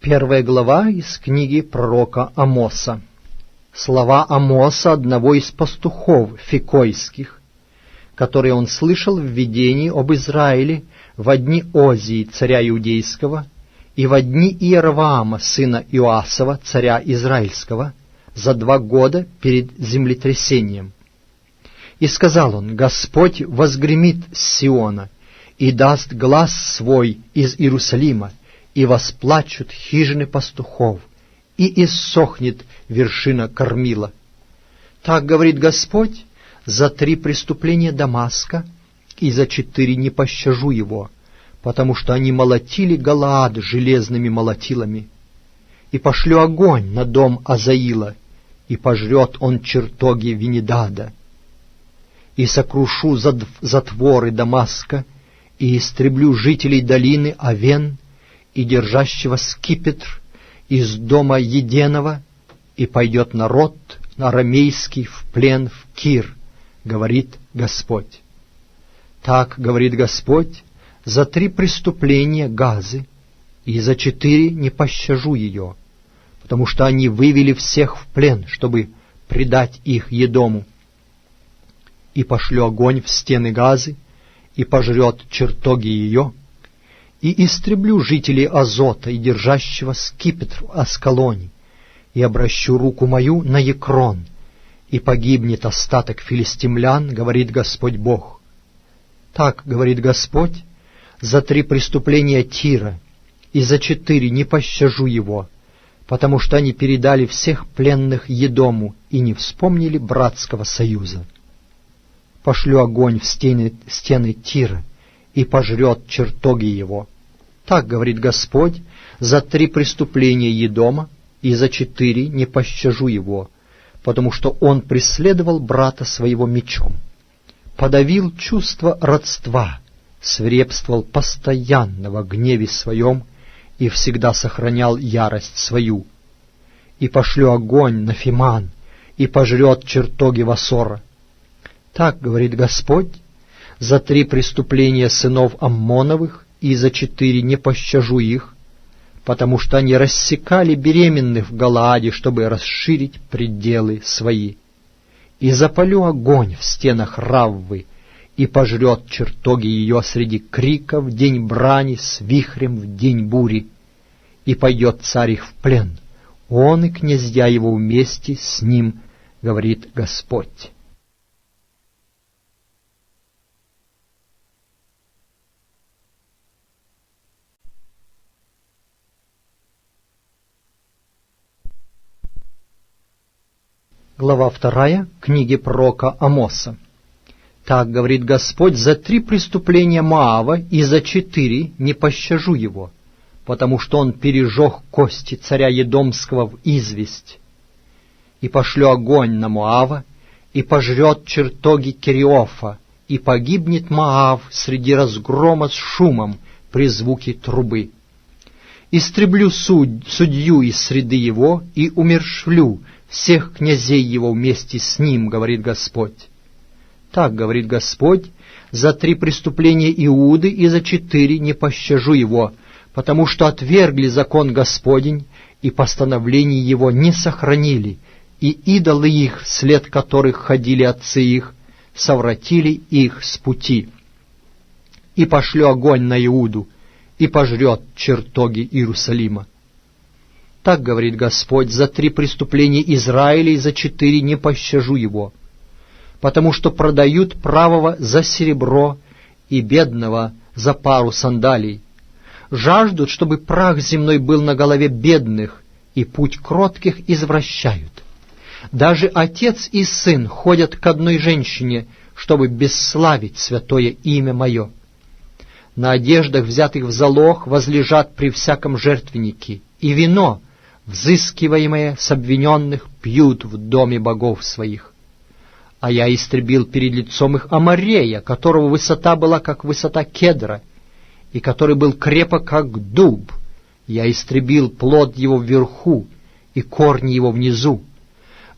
Первая глава из книги пророка Амоса. Слова Амоса, одного из пастухов фикойских, которые он слышал в видении об Израиле в дни Озии, царя Иудейского, и в дни Иераваама, сына Иоасова, царя Израильского, за два года перед землетрясением. И сказал он, Господь возгремит с Сиона и даст глаз свой из Иерусалима, и восплачут хижины пастухов, и иссохнет вершина кормила. Так говорит Господь, за три преступления Дамаска и за четыре не пощажу его, потому что они молотили Галаад железными молотилами. И пошлю огонь на дом Азаила, и пожрет он чертоги Винидада. И сокрушу затворы Дамаска, и истреблю жителей долины Авен, и держащего скипетр из дома единого, и пойдет народ арамейский в плен в Кир, говорит Господь. Так, говорит Господь, за три преступления Газы, и за четыре не пощажу ее, потому что они вывели всех в плен, чтобы предать их Едому. И пошлю огонь в стены Газы, и пожрет чертоги ее, и истреблю жителей Азота и держащего скипетр в Аскалоне, и обращу руку мою на Екрон, и погибнет остаток филистимлян, говорит Господь Бог. Так, говорит Господь, за три преступления Тира, и за четыре не пощажу его, потому что они передали всех пленных Едому и не вспомнили братского союза. Пошлю огонь в стены, стены Тира, и пожрет чертоги его. Так говорит Господь, за три преступления Едома и за четыре не пощажу его, потому что он преследовал брата своего мечом, подавил чувство родства, свирепствовал постоянно во гневе своем и всегда сохранял ярость свою. И пошлю огонь на Фиман, и пожрет чертоги Васора. Так говорит Господь, за три преступления сынов Аммоновых и за четыре не пощажу их, потому что они рассекали беременных в Галааде, чтобы расширить пределы свои. И запалю огонь в стенах Раввы, и пожрет чертоги ее среди крика в день брани с вихрем в день бури, и пойдет царь их в плен, он и князья его вместе с ним, говорит Господь. Глава вторая книги пророка Амоса. Так говорит Господь, за три преступления Маава и за четыре не пощажу его, потому что он пережег кости царя Едомского в известь. И пошлю огонь на Моава, и пожрет чертоги Кериофа, и погибнет Маав среди разгрома с шумом при звуке трубы. Истреблю судь, судью из среды его и умершвлю всех князей его вместе с ним, говорит Господь. Так говорит Господь, за три преступления Иуды и за четыре не пощажу его, потому что отвергли закон Господень и постановление его не сохранили, и идолы их, след которых ходили отцы их, совратили их с пути. И пошлю огонь на Иуду, и пожрет чертоги Иерусалима. Так говорит Господь, за три преступления Израиля и за четыре не пощажу его, потому что продают правого за серебро и бедного за пару сандалий. Жаждут, чтобы прах земной был на голове бедных, и путь кротких извращают. Даже отец и сын ходят к одной женщине, чтобы бесславить святое имя мое. На одеждах, взятых в залог, возлежат при всяком жертвеннике, и вино — взыскиваемые с обвиненных пьют в доме богов своих. А я истребил перед лицом их Амарея, которого высота была, как высота кедра, и который был крепок, как дуб. Я истребил плод его вверху и корни его внизу.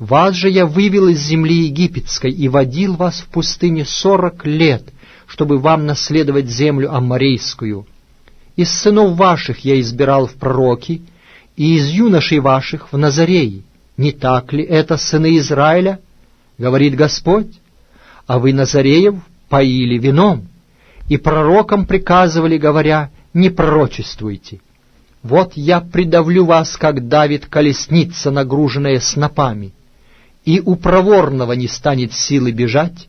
Вас же я вывел из земли египетской и водил вас в пустыне сорок лет, чтобы вам наследовать землю аммарейскую. Из сынов ваших я избирал в пророки, и из юношей ваших в Назарее. Не так ли это сыны Израиля? Говорит Господь. А вы, Назареев, поили вином, и пророкам приказывали, говоря, не пророчествуйте. Вот я придавлю вас, как давит колесница, нагруженная снопами, и у проворного не станет силы бежать,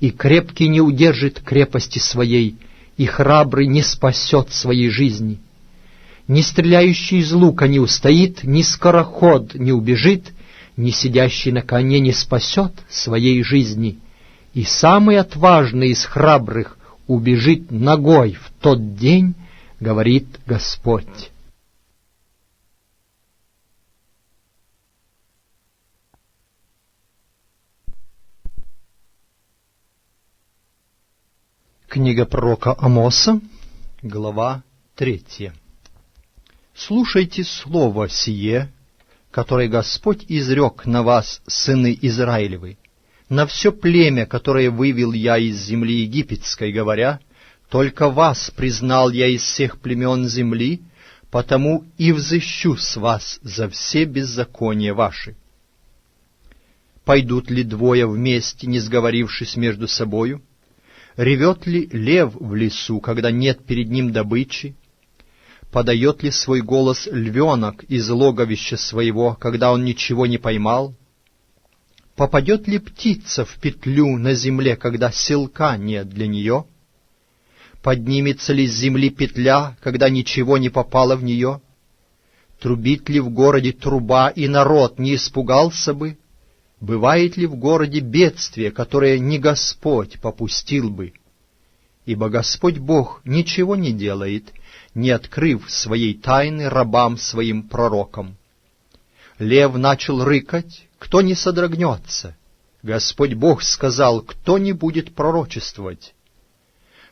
и крепкий не удержит крепости своей, и храбрый не спасет своей жизни. Ни стреляющий из лука не устоит, ни скороход не убежит, ни сидящий на коне не спасет своей жизни. И самый отважный из храбрых убежит ногой в тот день, говорит Господь. Книга пророка Амоса, глава третья. «Слушайте слово сие, которое Господь изрек на вас, сыны Израилевы, на все племя, которое вывел я из земли египетской, говоря, только вас признал я из всех племен земли, потому и взыщу с вас за все беззакония ваши. Пойдут ли двое вместе, не сговорившись между собою? Ревет ли лев в лесу, когда нет перед ним добычи? Подает ли свой голос львенок из логовища своего, когда он ничего не поймал? Попадет ли птица в петлю на земле, когда селка нет для нее? Поднимется ли с земли петля, когда ничего не попало в нее? Трубит ли в городе труба, и народ не испугался бы? Бывает ли в городе бедствие, которое не Господь попустил бы? Ибо Господь Бог ничего не делает, не открыв своей тайны рабам своим пророкам. Лев начал рыкать, кто не содрогнется? Господь Бог сказал, кто не будет пророчествовать?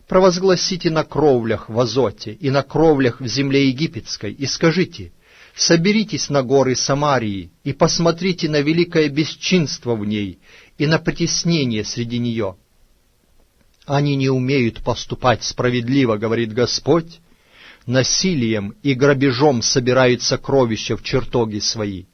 Провозгласите на кровлях в Азоте и на кровлях в земле египетской, и скажите — Соберитесь на горы Самарии и посмотрите на великое бесчинство в ней и на потеснение среди нее. Они не умеют поступать справедливо, говорит Господь, насилием и грабежом собирают сокровища в чертоги свои.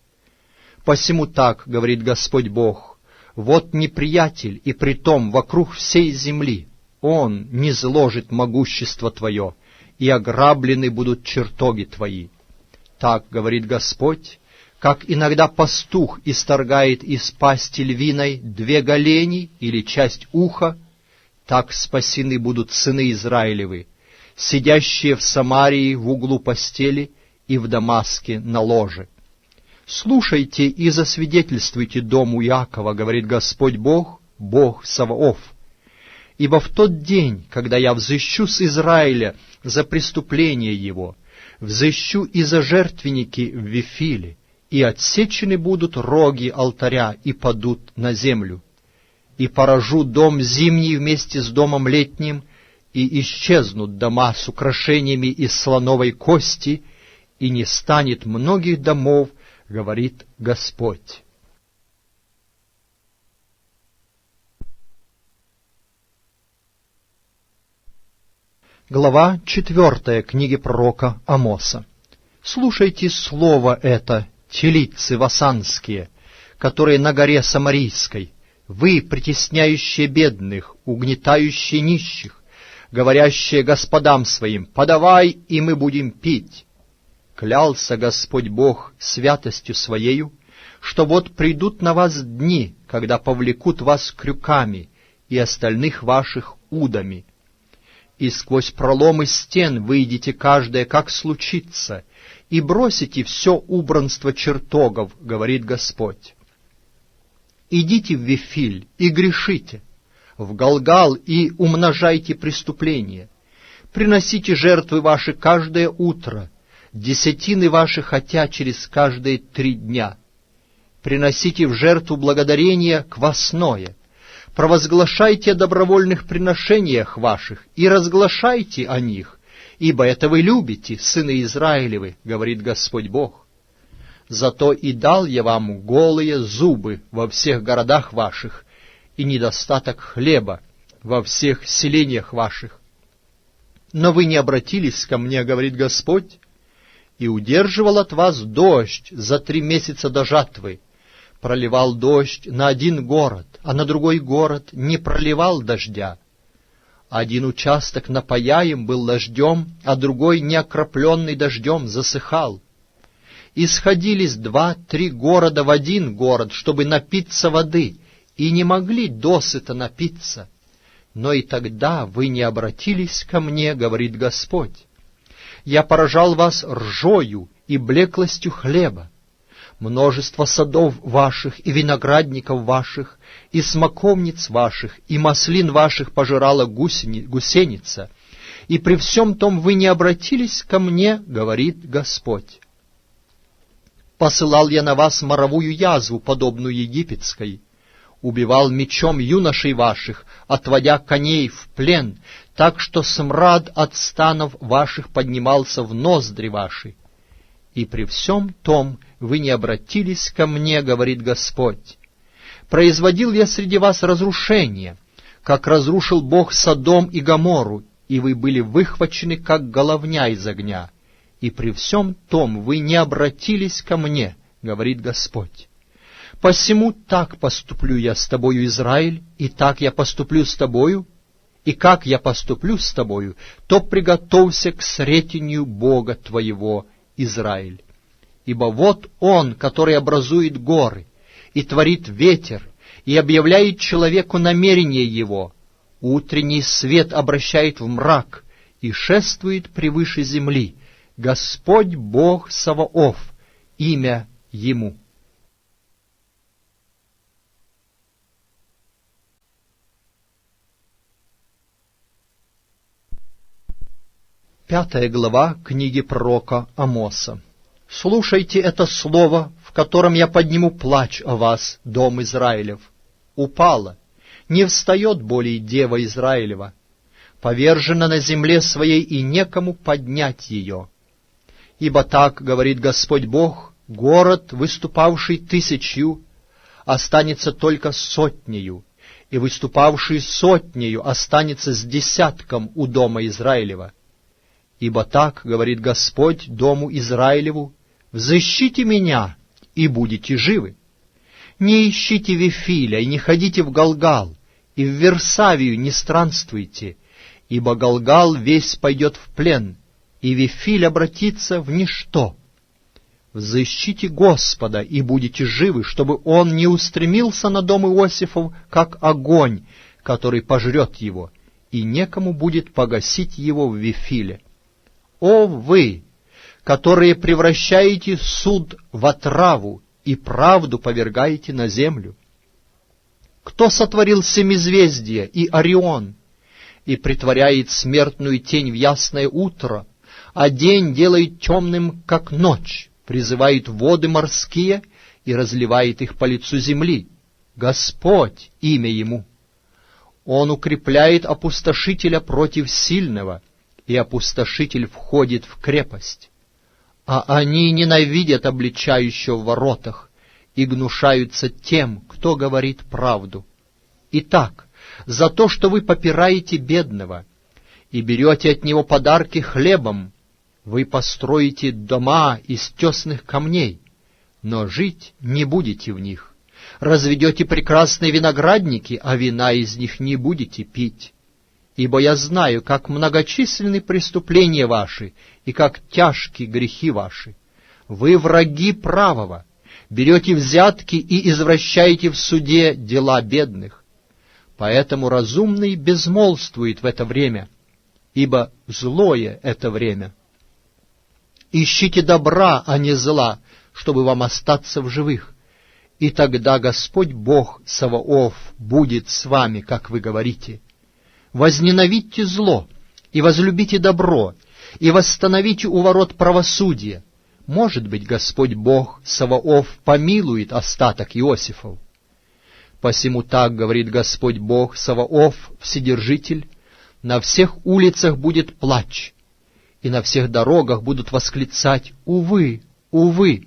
Посему так, говорит Господь Бог, вот неприятель, и притом вокруг всей земли. Он не зложит могущество твое, и ограблены будут чертоги твои. Так говорит Господь, как иногда пастух исторгает из пасти львиной две голени или часть уха, так спасены будут сыны Израилевы, сидящие в Самарии в углу постели и в Дамаске на ложе. Слушайте и засвидетельствуйте дому Якова, говорит Господь Бог, Бог Саваоф. Ибо в тот день, когда я взыщу с Израиля за преступление его, взыщу и за жертвенники в Вифиле, и отсечены будут роги алтаря и падут на землю. И поражу дом зимний вместе с домом летним, и исчезнут дома с украшениями из слоновой кости, и не станет многих домов, говорит Господь. Глава четвертая книги пророка Амоса. Слушайте слово это, телицы васанские, которые на горе Самарийской, вы, притесняющие бедных, угнетающие нищих, говорящие господам своим, «Подавай, и мы будем пить». Клялся Господь Бог святостью Своею, что вот придут на вас дни, когда повлекут вас крюками и остальных ваших удами, и сквозь проломы стен выйдете каждое, как случится, и бросите все убранство чертогов, говорит Господь. Идите в Вифиль и грешите, в Галгал и умножайте преступления. Приносите жертвы ваши каждое утро, десятины ваши хотя через каждые три дня. Приносите в жертву благодарение квасное, провозглашайте о добровольных приношениях ваших и разглашайте о них, ибо это вы любите, сыны Израилевы, говорит Господь Бог. Зато и дал я вам голые зубы во всех городах ваших и недостаток хлеба во всех селениях ваших. Но вы не обратились ко мне, говорит Господь, и удерживал от вас дождь за три месяца до жатвы, проливал дождь на один город, а на другой город не проливал дождя. Один участок напаяем был дождем, а другой, неокропленный дождем, засыхал. И сходились два-три города в один город, чтобы напиться воды, и не могли досыта напиться. Но и тогда вы не обратились ко мне, говорит Господь. Я поражал вас ржою и блеклостью хлеба, множество садов ваших и виноградников ваших, и смоковниц ваших, и маслин ваших пожирала гусени, гусеница, и при всем том вы не обратились ко мне, говорит Господь. Посылал я на вас моровую язву, подобную египетской, убивал мечом юношей ваших, отводя коней в плен, так что смрад от станов ваших поднимался в ноздри ваши. И при всем том вы не обратились ко мне, говорит Господь. Производил я среди вас разрушение, как разрушил Бог Содом и Гомору, и вы были выхвачены, как головня из огня. И при всем том вы не обратились ко мне, говорит Господь. Посему так поступлю я с тобою, Израиль, и так я поступлю с тобою, и как я поступлю с тобою, то приготовься к сретению Бога твоего, Израиль. Ибо вот Он, который образует горы, и творит ветер, и объявляет человеку намерение его. Утренний свет обращает в мрак и шествует превыше земли. Господь Бог Саваоф, имя Ему. Пятая глава книги пророка Амоса. Слушайте это слово, в котором я подниму плач о вас, дом Израилев. Упала, не встает более дева Израилева, повержена на земле своей, и некому поднять ее. Ибо так, говорит Господь Бог, город, выступавший тысячью, останется только сотнею, и выступавший сотнею останется с десятком у дома Израилева. Ибо так, говорит Господь, дому Израилеву, «Взыщите меня, и будете живы. Не ищите Вифиля, и не ходите в Галгал, и в Версавию не странствуйте, ибо Галгал весь пойдет в плен, и Вифиль обратится в ничто. Взыщите Господа, и будете живы, чтобы он не устремился на дом Иосифов, как огонь, который пожрет его, и некому будет погасить его в Вифиле. О вы, которые превращаете суд в отраву и правду повергаете на землю? Кто сотворил семизвездие и Орион и притворяет смертную тень в ясное утро, а день делает темным, как ночь, призывает воды морские и разливает их по лицу земли? Господь, имя Ему. Он укрепляет опустошителя против сильного, и опустошитель входит в крепость а они ненавидят обличающего в воротах и гнушаются тем, кто говорит правду. Итак, за то, что вы попираете бедного и берете от него подарки хлебом, вы построите дома из тесных камней, но жить не будете в них. Разведете прекрасные виноградники, а вина из них не будете пить ибо я знаю, как многочисленны преступления ваши и как тяжки грехи ваши. Вы враги правого, берете взятки и извращаете в суде дела бедных. Поэтому разумный безмолвствует в это время, ибо злое это время. Ищите добра, а не зла, чтобы вам остаться в живых. И тогда Господь Бог Саваоф будет с вами, как вы говорите — возненавидьте зло и возлюбите добро, и восстановите у ворот правосудие. Может быть, Господь Бог Саваоф помилует остаток Иосифов. Посему так говорит Господь Бог Саваоф, Вседержитель, на всех улицах будет плач, и на всех дорогах будут восклицать «Увы, увы!»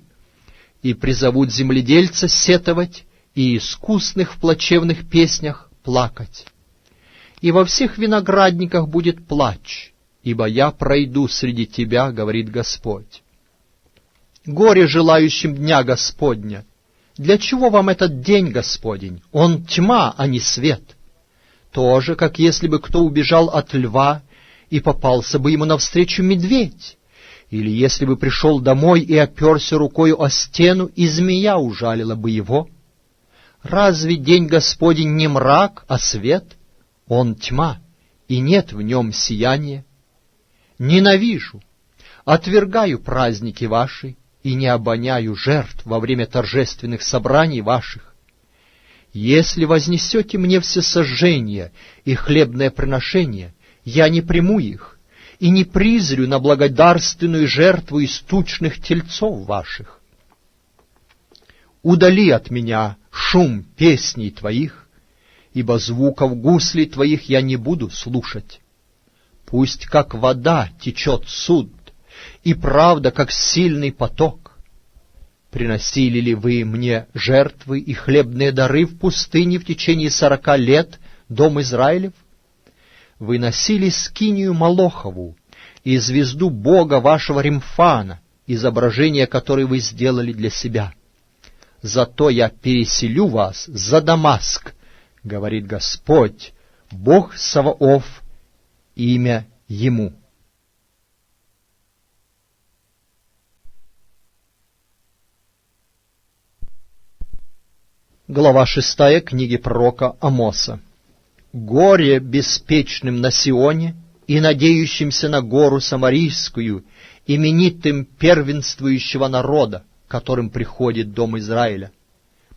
и призовут земледельца сетовать и искусных в плачевных песнях плакать и во всех виноградниках будет плач, ибо я пройду среди тебя, говорит Господь. Горе желающим дня Господня! Для чего вам этот день Господень? Он тьма, а не свет. Тоже, как если бы кто убежал от льва, и попался бы ему навстречу медведь. Или если бы пришел домой и оперся рукою о стену, и змея ужалила бы его. Разве день Господень не мрак, а свет? Он тьма, и нет в нем сияния. Ненавижу, отвергаю праздники ваши, и не обоняю жертв во время торжественных собраний ваших. Если вознесете мне все сожжения и хлебное приношение, я не приму их и не призрю на благодарственную жертву из тучных тельцов ваших. Удали от меня шум песней твоих, ибо звуков гуслей твоих я не буду слушать. Пусть как вода течет суд, и правда, как сильный поток. Приносили ли вы мне жертвы и хлебные дары в пустыне в течение сорока лет, дом Израилев? Вы носили скинию Малохову и звезду Бога вашего Римфана, изображение которой вы сделали для себя. Зато я переселю вас за Дамаск, говорит Господь, Бог Саваоф, имя Ему. Глава шестая книги пророка Амоса. «Горе беспечным на Сионе и надеющимся на гору Самарийскую, именитым первенствующего народа, которым приходит дом Израиля.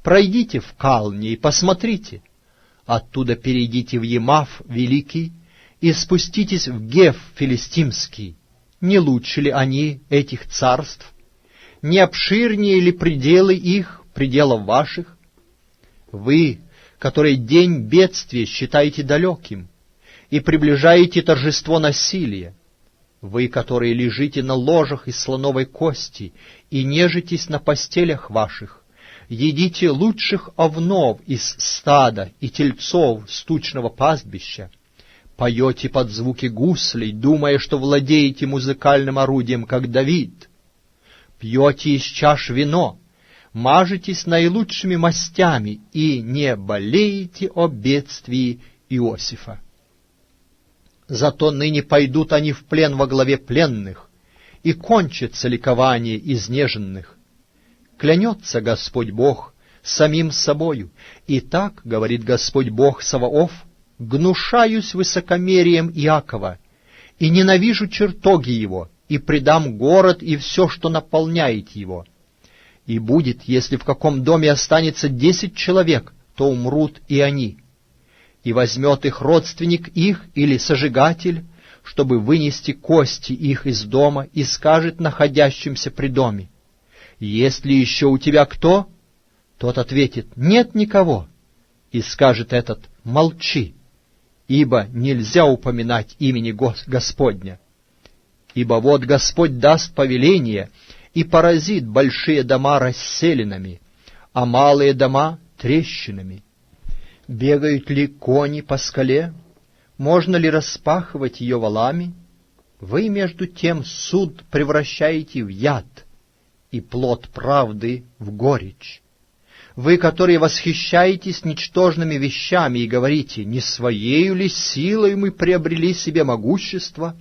Пройдите в Калне и посмотрите. Оттуда перейдите в Емав Великий и спуститесь в Геф Филистимский. Не лучше ли они, этих царств? Не обширнее ли пределы их, пределов ваших? Вы, которые день бедствия считаете далеким и приближаете торжество насилия, вы, которые лежите на ложах из слоновой кости и нежитесь на постелях ваших, едите лучших овнов из стада и тельцов стучного пастбища, поете под звуки гуслей, думая, что владеете музыкальным орудием, как Давид, пьете из чаш вино, мажетесь наилучшими мастями и не болеете о бедствии Иосифа. Зато ныне пойдут они в плен во главе пленных, и кончится ликование изнеженных. Клянется Господь Бог самим собою, и так, говорит Господь Бог Саваоф, гнушаюсь высокомерием Иакова, и ненавижу чертоги его, и предам город и все, что наполняет его» И будет, если в каком доме останется десять человек, то умрут и они. И возьмет их родственник их или сожигатель, чтобы вынести кости их из дома, и скажет находящимся при доме, «Есть ли еще у тебя кто?» Тот ответит, «Нет никого». И скажет этот, «Молчи, ибо нельзя упоминать имени Господня. Ибо вот Господь даст повеление, и поразит большие дома расселинами, а малые дома — трещинами. Бегают ли кони по скале? Можно ли распахивать ее валами? Вы, между тем, суд превращаете в яд и плод правды в горечь. Вы, которые восхищаетесь ничтожными вещами и говорите, не своею ли силой мы приобрели себе могущество?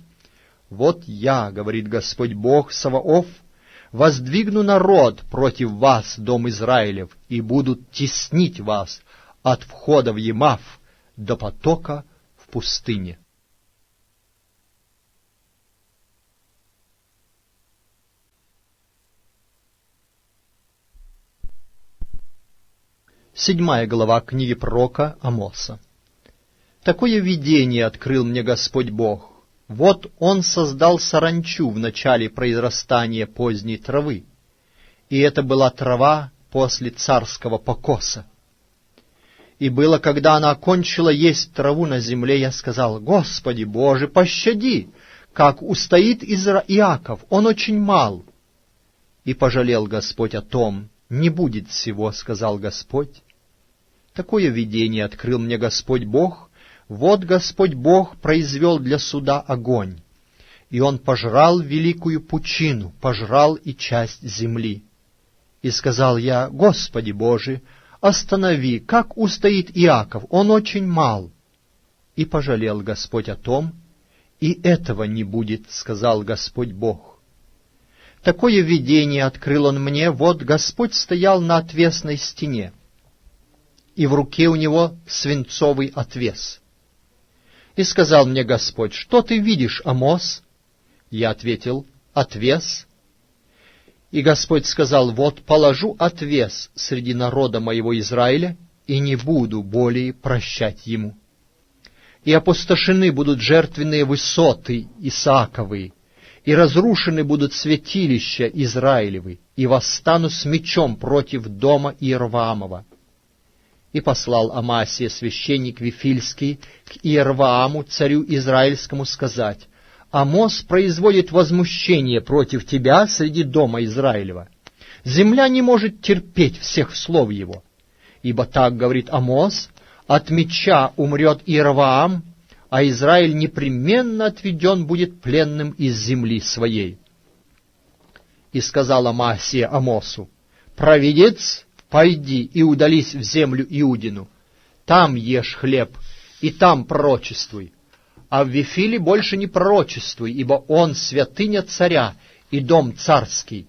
Вот я, говорит Господь Бог Саваоф, — воздвигну народ против вас, дом Израилев, и будут теснить вас от входа в Емав до потока в пустыне. Седьмая глава книги пророка Амоса. Такое видение открыл мне Господь Бог. Вот он создал саранчу в начале произрастания поздней травы, и это была трава после царского покоса. И было, когда она окончила есть траву на земле, я сказал, «Господи Боже, пощади, как устоит Изра... Иаков, он очень мал». И пожалел Господь о том, «Не будет всего», — сказал Господь. Такое видение открыл мне Господь Бог, вот Господь Бог произвел для суда огонь, и он пожрал великую пучину, пожрал и часть земли. И сказал я, Господи Боже, останови, как устоит Иаков, он очень мал. И пожалел Господь о том, и этого не будет, сказал Господь Бог. Такое видение открыл он мне, вот Господь стоял на отвесной стене, и в руке у него свинцовый отвес. И сказал мне Господь, что ты видишь, Амос? Я ответил, отвес. И Господь сказал, вот положу отвес среди народа моего Израиля, и не буду более прощать ему. И опустошены будут жертвенные высоты Исааковые, и разрушены будут святилища Израилевы, и восстану с мечом против дома Иерваамова. И послал Амасия, священник Вифильский, к Иервааму, царю Израильскому, сказать, Амос производит возмущение против тебя среди дома Израилева. Земля не может терпеть всех слов его. Ибо так говорит Амос, от меча умрет Иераваам, а Израиль непременно отведен будет пленным из земли своей. И сказала Масия Амосу, «Провидец, пойди и удались в землю Иудину, там ешь хлеб, и там пророчествуй, а в Вифиле больше не пророчествуй, ибо он святыня царя и дом царский.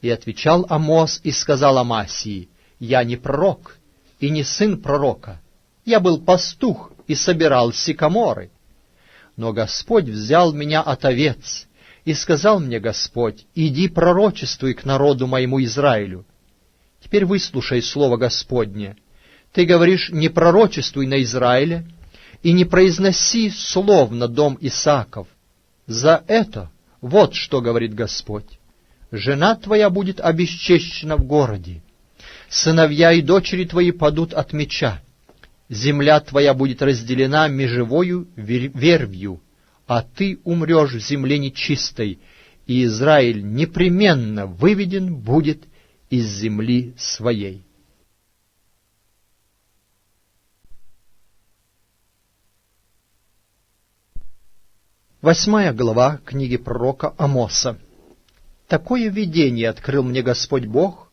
И отвечал Амос и сказал Амасии, «Я не пророк и не сын пророка, я был пастух и собирал сикаморы. Но Господь взял меня от овец, и сказал мне Господь, «Иди пророчествуй к народу моему Израилю». Теперь выслушай слово Господне. Ты говоришь, не пророчествуй на Израиле, и не произноси слов на дом Исаков. За это вот что говорит Господь. Жена твоя будет обесчещена в городе, сыновья и дочери твои падут от меча, земля твоя будет разделена межевою вервью, а ты умрешь в земле нечистой, и Израиль непременно выведен будет из земли своей. Восьмая глава книги пророка Амоса. Такое видение открыл мне Господь Бог.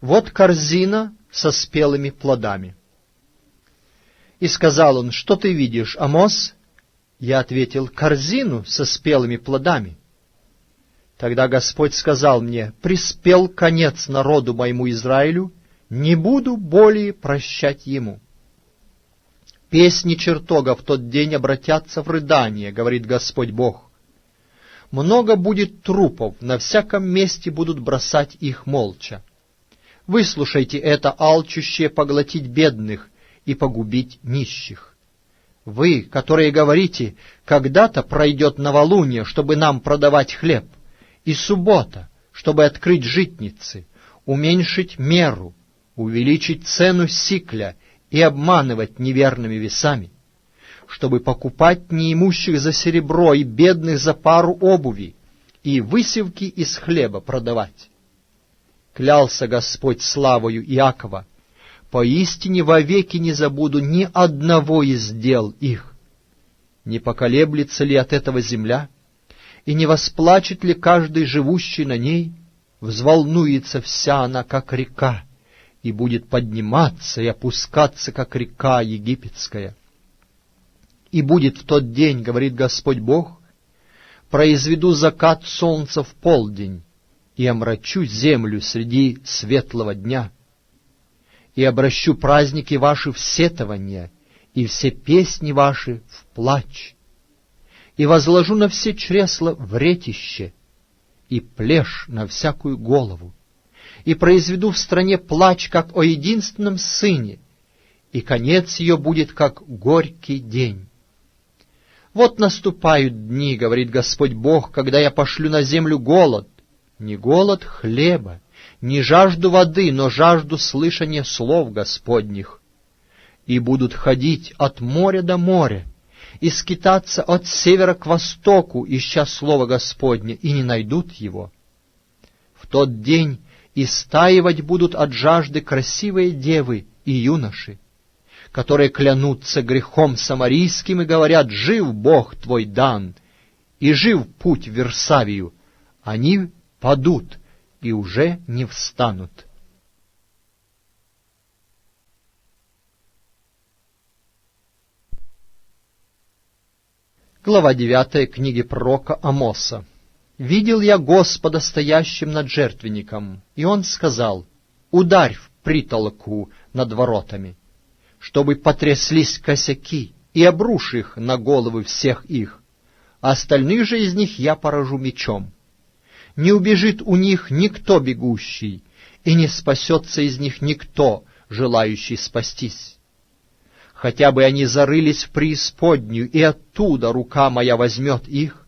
Вот корзина со спелыми плодами. И сказал он, что ты видишь, Амос? Я ответил, корзину со спелыми плодами. Тогда Господь сказал мне, приспел конец народу моему Израилю, не буду более прощать ему. Песни чертога в тот день обратятся в рыдание, говорит Господь Бог. Много будет трупов, на всяком месте будут бросать их молча. Выслушайте это, алчущее поглотить бедных и погубить нищих. Вы, которые говорите, когда-то пройдет новолуние, чтобы нам продавать хлеб, и суббота, чтобы открыть житницы, уменьшить меру, увеличить цену сикля и обманывать неверными весами, чтобы покупать неимущих за серебро и бедных за пару обуви, и высевки из хлеба продавать. Клялся Господь славою Иакова, поистине вовеки не забуду ни одного из дел их. Не поколеблется ли от этого земля, и не восплачет ли каждый живущий на ней, взволнуется вся она, как река, и будет подниматься и опускаться, как река египетская. И будет в тот день, говорит Господь Бог, произведу закат солнца в полдень и омрачу землю среди светлого дня, и обращу праздники ваши в сетование, и все песни ваши в плач, и возложу на все чресла вретище, и плешь на всякую голову, и произведу в стране плач, как о единственном сыне, и конец ее будет, как горький день. Вот наступают дни, говорит Господь Бог, когда я пошлю на землю голод, не голод хлеба, не жажду воды, но жажду слышания слов Господних. И будут ходить от моря до моря, и скитаться от севера к востоку, ища слово Господне, и не найдут его. В тот день и стаивать будут от жажды красивые девы и юноши, которые клянутся грехом самарийским и говорят «Жив Бог твой дан!» и жив путь в Версавию, они падут и уже не встанут. Глава 9 книги пророка Амоса. «Видел я Господа стоящим над жертвенником, и он сказал, ударь в притолоку над воротами, чтобы потряслись косяки, и обрушь их на головы всех их, а остальных же из них я поражу мечом. Не убежит у них никто бегущий, и не спасется из них никто, желающий спастись. Хотя бы они зарылись в преисподнюю, и оттуда рука моя возьмет их,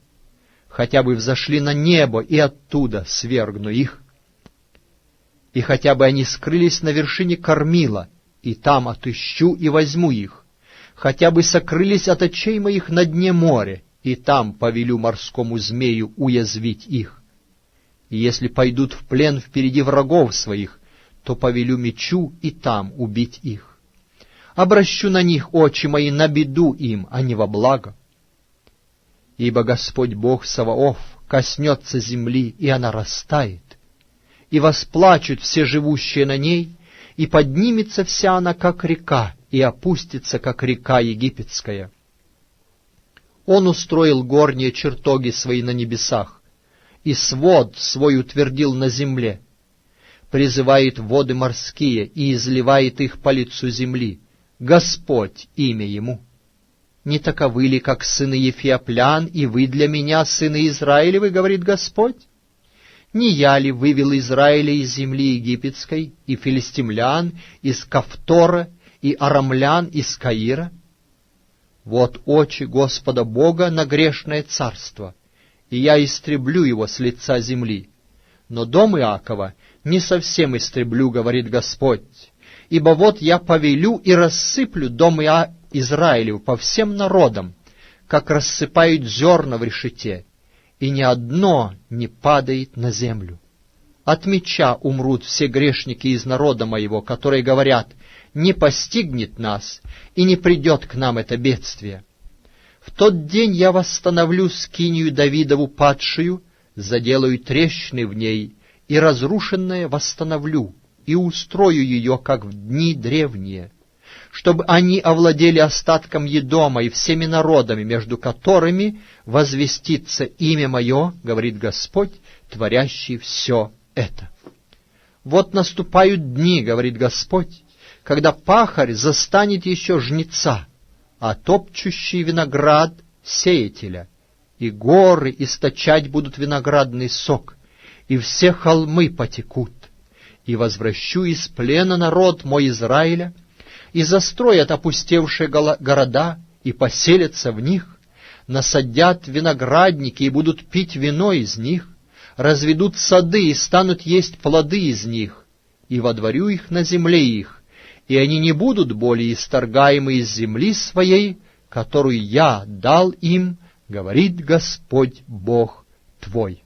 хотя бы взошли на небо, и оттуда свергну их. И хотя бы они скрылись на вершине кормила, и там отыщу и возьму их, хотя бы сокрылись от очей моих на дне моря, и там повелю морскому змею уязвить их. И если пойдут в плен впереди врагов своих, то повелю мечу и там убить их. Обращу на них очи мои на беду им, а не во благо. Ибо Господь Бог Саваоф коснется земли, и она растает, и восплачут все живущие на ней, и поднимется вся она, как река, и опустится, как река египетская. Он устроил горние чертоги свои на небесах, и свод свой утвердил на земле, призывает воды морские и изливает их по лицу земли. Господь имя ему. Не таковы ли, как сыны Ефиоплян, и вы для меня, сыны Израилевы, говорит Господь? Не я ли вывел Израиля из земли египетской, и филистимлян из Кавтора, и арамлян из Каира? Вот очи Господа Бога на грешное царство, и я истреблю его с лица земли. Но дом Иакова не совсем истреблю, говорит Господь, ибо вот я повелю и рассыплю дом Израилев по всем народам, как рассыпают зерна в решете, и ни одно не падает на землю. От меча умрут все грешники из народа моего, которые говорят, не постигнет нас, и не придет к нам это бедствие. В тот день я восстановлю скинию Давидову падшую, заделаю трещины в ней, и разрушенное восстановлю, и устрою ее, как в дни древние, чтобы они овладели остатком Едома и всеми народами, между которыми возвестится имя Мое, говорит Господь, творящий все это. Вот наступают дни, говорит Господь, когда пахарь застанет еще жнеца, а топчущий виноград — сеятеля, и горы источать будут виноградный сок, и все холмы потекут, и возвращу из плена народ мой Израиля, и застроят опустевшие города, и поселятся в них, насадят виноградники и будут пить вино из них, разведут сады и станут есть плоды из них, и водворю их на земле их, и они не будут более исторгаемы из земли своей, которую я дал им, говорит Господь Бог твой.